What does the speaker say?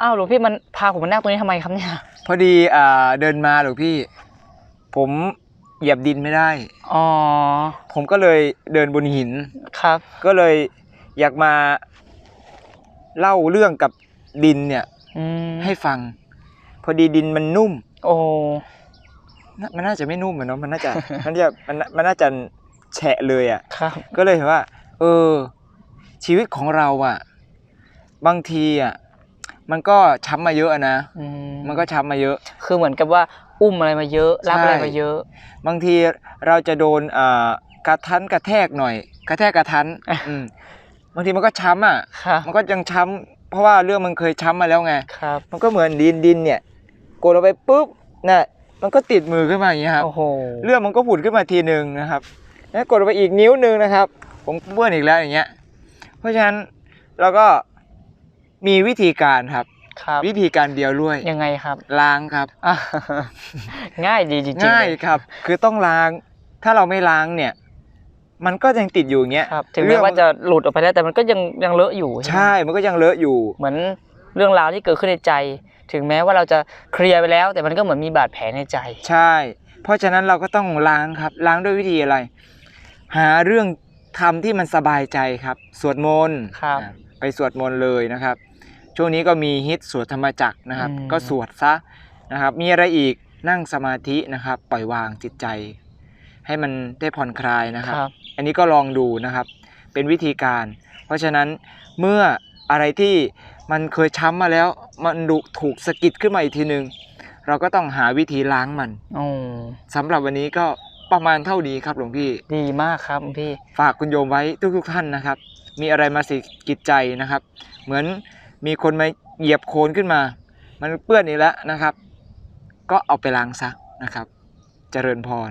อ้าวหลวงพี่มันพาผมมานั่งตรงนี้ทำไมครับเนี่ย พอดีอ่าเดินมาหลวงพี่ ผมเหยียบดินไม่ได้ อ๋อ ผมก็เลยเดินบนหิน ครับ ก็เลยอยากมาเล่าเรื่องกับดินเนี่ย อืมให้ฟัง พอดีดินมันนุ่มโอ้ น่ามันน่าจะไม่นุ่มอะเนาะมันน่าจะ มันน่าจะมันน่ามันน่าจะแฉะเลยอะ ครับ ก็เลยเห็นว่า เออ ชีวิตของเราอะ บางทีอะ มันก็ช้ำมาเยอะอะนะอืมมันก็ช้ำมาเยอะ คือเหมือนกับว่าอุ้มอะไรมาเยอะรับใช่อะไรมาเยอะ บางทีเราจะโดนอ่ากระทันกระแทกหน่อย กระแทกกระทันอะอืมบางทีมันก็ช้ำอะครับมันก็ยังช้ำเพราะว่าเรื่องมันเคยช้ำมาแล้วไงครับมันก็เหมือนดินดินเนี่ยกดลงไปปุ๊บน่ะมันก็ติดมือขึ้นมาอย่างนี้ยครับโอ้โหเลือดมันก็ผุดขึ้นมาทีหนึ่งนะครับ แล้วกดลงไปอีกนิ้วหนึ่งนะครับ ผมเบื่อนอีกแล้วอย่างเงี้ย เพราะฉะนั้นเราก็ มีวิธีการครับ ครับ วิธีการเดียวด้วยยังไงครับ ล้างครับอะง่ายดีจริงๆง่ายเลยครับ คือต้องล้าง ถ้าเราไม่ล้างเนี่ย มันก็ยังติดอยู่อย่างเงี้ยครับถึงเรื่แม้องว่าจะหลุดออกไปแล้วแต่มันก็ยังยังเลอะอยู่ใช่ไหมใช่ มันก็ยังเลอะอยู่ เหมือนเรื่องราวที่เกิดขึ้นในใจ ถึงแม้ว่าเราจะเคลียร์ไปแล้ว แต่มันก็เหมือนมีบาดแผลในใจ ใช่ เพราะฉะนั้นเราก็ต้องล้างครับ ล้างด้วยวิธีอะไร หาเรื่องทำที่มันสบายใจครับ สวดมนต์ครับอะ ไปสวดมนต์เลยนะครับ ช่วงนี้ก็มีฮิตสวดธรรมจักรนะครับอืมก็สวดซะนะครับ มีอะไรอีกนั่งสมาธินะครับ ปล่อยวางจิตใจ ให้มันได้ผ่อนคลายนะครับครับ อันนี้ก็ลองดูนะครับ เป็นวิธีการ เพราะฉะนั้นเมื่ออะไรที่มันเคยช้ำมาแล้ว มันดุถูกสะกิดขึ้นมาอีกทีนึงเราก็ต้องหาวิธีล้างมันโอ้สำหรับวันนี้ก็ ประมาณเท่านี้ครับหลวงพี่ ดีมากครับพี่ ฝากคุณโยมไว้ทุกๆท่านนะครับ มีอะไรมาสะกิดใจนะครับ เหมือนมีคนมาเหยียบโคลนขึ้นมา มันเปื้อนอีกแล้วนะครับ ก็เอาไปล้างซะนะครับ เจริญพร